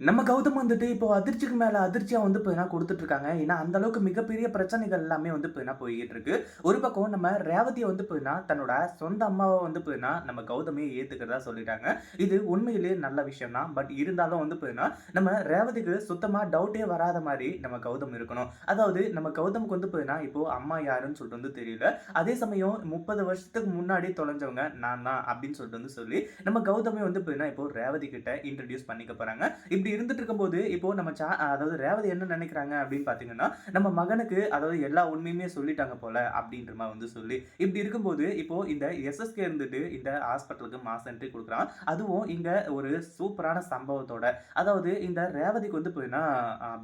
நம்ம கௌதம் வந்துட்டு இப்போ அதிர்ச்சிக்கு மேல அதிர்ச்சியா வந்து இப்போ என்ன கொடுத்துட்டு இருக்காங்க ஏன்னா அந்த அளவுக்கு மிகப்பெரிய பிரச்சனைகள் எல்லாமே வந்து இப்போ என்ன போய்கிட்டு இருக்கு ஒரு பக்கம் நம்ம ரேவதியை வந்து இப்போ தன்னோட சொந்த அம்மாவை வந்து இப்போ நம்ம கௌதமே ஏத்துக்கிறதா சொல்லிட்டாங்க. இது உண்மையிலேயே நல்ல விஷயம் தான் பட் இருந்தாலும் வந்து இப்போ நம்ம ரேவதிக்கு சுத்தமா டவுட்டே வராத மாதிரி நம்ம கௌதம் இருக்கணும். அதாவது நம்ம கௌதமுக்கு வந்து இப்போ இப்போது இப்போ அம்மா யாருன்னு சொல்லிட்டு வந்து தெரியல. அதே சமயம் முப்பது வருஷத்துக்கு முன்னாடி தொலைஞ்சவங்க நான் தான் அப்படின்னு சொல்லிட்டு வந்து சொல்லி நம்ம கௌதமே வந்து இப்போ இப்போ ரேவதி கிட்ட இன்ட்ரடியூஸ் பண்ணிக்க போறாங்க. இப்படி இருந்துட்டு இருக்கும்போது இப்போ நம்ம சா அதாவது ரேவதி என்ன நினைக்கிறாங்க அப்படின்னு பார்த்தீங்கன்னா நம்ம மகனுக்கு அதாவது எல்லா உண்மையுமே சொல்லிட்டாங்க போல அப்படின்ற மாதிரி வந்து சொல்லி இப்படி இருக்கும்போது இப்போ இந்த எஸ்எஸ்கே இருந்துட்டு இந்த ஹாஸ்பிட்டலுக்கு மாசம் என்ட்ரி கொடுக்குறான். அதுவும் இங்கே ஒரு சூப்பரான சம்பவத்தோட அதாவது இந்த ரேவதிக்கு வந்து போயின்னா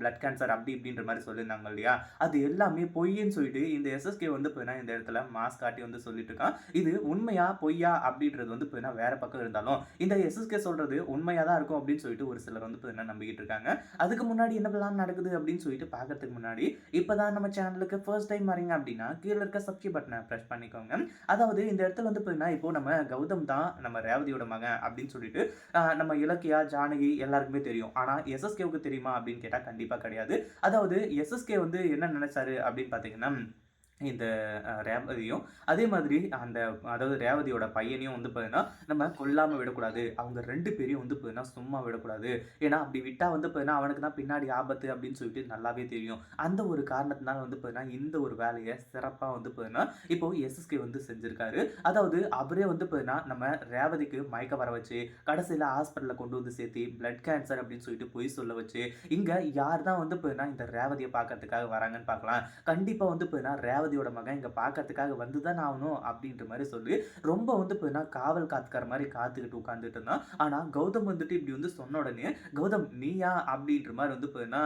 பிளட் கேன்சர் அப்படி இப்படின்ற மாதிரி சொல்லியிருந்தாங்க இல்லையா? அது எல்லாமே பொய்ன்னு சொல்லிட்டு இந்த எஸ்எஸ்கே வந்து போயின்னா இந்த இடத்துல மாஸ் காட்டி வந்து சொல்லிட்டு இருக்கான். இது உண்மையா பொய்யா அப்படின்றது வந்து போயின்னா வேற பக்கம் இருந்தாலும் இந்த எஸ்எஸ்கே சொல்றது உண்மையா தான் இருக்கும் அப்படின்னு சொல்லிட்டு ஒரு சிலர் வந்து என்ன நம்பிக்கிட்டு இருக்காங்க. அதுக்கு முன்னாடி என்ன பிளான் நடக்குது அப்படின்னு சொல்லிட்டு பார்க்கறதுக்கு முன்னாடி இப்போதான் நம்ம சேனலுக்கு ஃபர்ஸ்ட் டைம் வரீங்க அப்படின்னா கீழே இருக்க சப்ஸ்கிரைப் பட்டனை ப்ரெஸ் பண்ணிக்கோங்க. அதாவது இந்த இடத்துல வந்து பார்த்தீங்கன்னா இப்போ நம்ம கௌதம் தான் நம்ம ரேவதியோட மகன் அப்படின்னு சொல்லிட்டு நம்ம இலக்கியா ஜானகி எல்லாருக்குமே தெரியும். ஆனால் எஸ்எஸ்கேவுக்கு தெரியுமா அப்படின்னு கேட்டால் கண்டிப்பாக கிடையாது. அதாவது எஸ்எஸ்கே வந்து என்ன நினைச்சாரு அப்படின்னு பார்த்தீங்கன்னா இந்த ரேவதியும் அதே மாதிரி அந்த அதாவது ரேவதியோட பையனையும் வந்து பார்த்தீங்கன்னா நம்ம கொல்லாமல் விடக்கூடாது. அவங்க ரெண்டு பேரையும் வந்து பார்த்தீங்கன்னா சும்மா விடக்கூடாது. ஏன்னா அப்படி விட்டால் வந்து பார்த்தீங்கன்னா அவனுக்கு தான் பின்னாடி ஆபத்து அப்படின்னு சொல்லிட்டு நல்லாவே தெரியும். அந்த ஒரு காரணத்தினால வந்து பார்த்தீங்கன்னா இந்த ஒரு வேலையை சிறப்பாக வந்து பார்த்தீங்கன்னா இப்போ எஸ்எஸ்கே வந்து செஞ்சுருக்காரு. அதாவது அவரே வந்து பார்த்தீங்கன்னா நம்ம ரேவதிக்கு மயக்க வர வச்சு கடைசியில் ஹாஸ்பிட்டலில் கொண்டு வந்து சேர்த்து பிளட் கேன்சர் அப்படின்னு சொல்லிட்டு பொய் சொல்ல வச்சு இங்கே யார் தான் வந்து பார்த்தீங்கன்னா இந்த ரேவதியை பார்க்கறதுக்காக வராங்கன்னு பார்க்கலாம் கண்டிப்பாக வந்து பார்த்தீங்கன்னா ரேவதியோட மகன் இங்கே பார்க்கறதுக்காக வந்து தான் ஆகணும் அப்படின்ற மாதிரி சொல்லி ரொம்ப வந்து பார்த்தீங்கன்னா காவல் காத்துக்கிற மாதிரி காத்துக்கிட்டு உட்காந்துட்டு இருந்தான். ஆனால் கௌதம் வந்துட்டு இப்படி வந்து சொன்ன உடனே கௌதம் நீயா? அப்படின்ற மாதிரி வந்து பார்த்தீங்கன்னா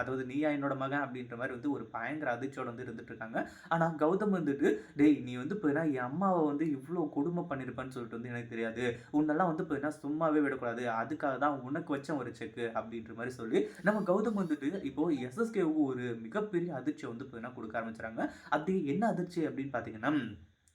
அதாவது நீயா என்னோட மகன் அப்படின்ற மாதிரி வந்து ஒரு பயங்கர அதிர்ச்சியோட வந்து இருந்துட்டு இருக்காங்க. ஆனால் கௌதம் வந்துட்டு டேய் நீ வந்து பார்த்தீங்கன்னா என் அம்மாவை வந்து இவ்வளோ கொடுமை பண்ணியிருப்பான்னு சொல்லிட்டு வந்து எனக்கு தெரியாது. உன்னெல்லாம் வந்து பார்த்தீங்கன்னா சும்மாவே விடக்கூடாது. அதுக்காக தான் உனக்கு வச்ச ஒரு செக்கு அப்படின்ற மாதிரி சொல்லி நம்ம கௌதம் வந்துட்டு இப்போ எஸ்எஸ்கேவுக்கு ஒரு மிகப்பெரிய அதிர்ச்சியை வந்து பார்த்தீங்கன்னா கொடுக்க ஆரம்பிச்சுறாங்க. அது என்ன அதிர்ச்சி அப்படின்னு பார்த்தீங்கன்னா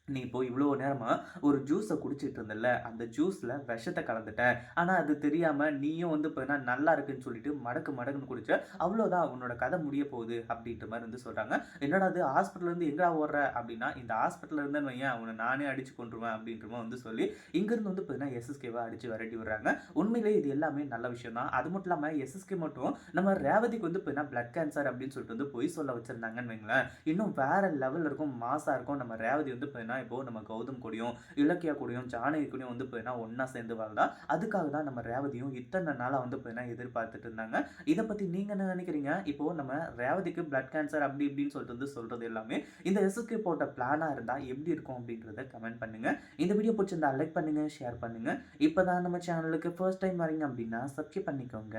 நீ இப்போ இவ்வளோ நேரமாக ஒரு ஜூஸை குடிச்சிட்டு இருந்தல அந்த ஜூஸில் விஷத்தை கலந்துட்டேன் ஆனால் அது தெரியாமல் நீயும் வந்து இப்போ நல்லா இருக்குன்னு சொல்லிட்டு மடக்கு மடக்குன்னு குடிச்ச அவ்வளோதான் உன்னோட கதை முடிய போகுது அப்படின்ற மாதிரி வந்து சொல்கிறாங்க என்னடா அது ஹாஸ்பிட்டல்லேருந்து எங்கடா ஓடுற? அப்படின்னா இந்த ஹாஸ்பிட்டலில் இருந்தேன்னு வையன் அவனை நானே அடிச்சு கொண்டுருவேன் அப்படின்ற மாதிரி வந்து சொல்லி இங்கேருந்து வந்து பார்த்தீங்கன்னா எஸ்எஸ்கேவை அடித்து விரட்டி விடுறாங்க. உண்மையிலே இது எல்லாமே நல்ல விஷயம் தான் அது மட்டும் இல்லாமல் எஸ்எஸ்கே மட்டும் நம்ம ரேவதிக்கு வந்து பார்த்தீங்கன்னா பிளட் கேன்சர் அப்படின்னு சொல்லிட்டு வந்து பொய் சொல்ல வச்சுருந்தாங்கன்னு வைங்களேன். இன்னும் வேற லெவலில் இருக்கும் மாசாக இருக்கும் நம்ம ரேவதி வந்து பார்த்தீங்கன்னா இப்போது நம்ம கௌதம் கூடயும் இலக்கியா கூடயும் ஜானகி கூடயும் வந்து பார்த்தீங்கன்னா ஒன்றா சேர்ந்து வாழ்ந்தா அதுக்காக தான் நம்ம ரேவதியும் இத்தனை நாளாக வந்து பார்த்தீங்கன்னா எதிர்பார்த்துட்டு இருந்தாங்க. இதை பற்றி நீங்கள் என்ன நினைக்கிறீங்க? இப்போ நம்ம ரேவதிக்கு பிளட் கேன்சர் அப்படி இப்படின்னு சொல்லிட்டு வந்து சொல்கிறது எல்லாமே இந்த எஸ்எஸ்கே போட்ட பிளானாக இருந்தால் எப்படி இருக்கும் அப்படின்றத கமெண்ட் பண்ணுங்கள் இந்த வீடியோ பிடிச்சிருந்தா லைக் பண்ணுங்கள் ஷேர் பண்ணுங்கள் இப்போ தான் நம்ம சேனலுக்கு ஃபர்ஸ்ட் டைம் வரீங்க அப்படின்னா சப்ஸ்கிரைப் பண்ணிக்கோங்க.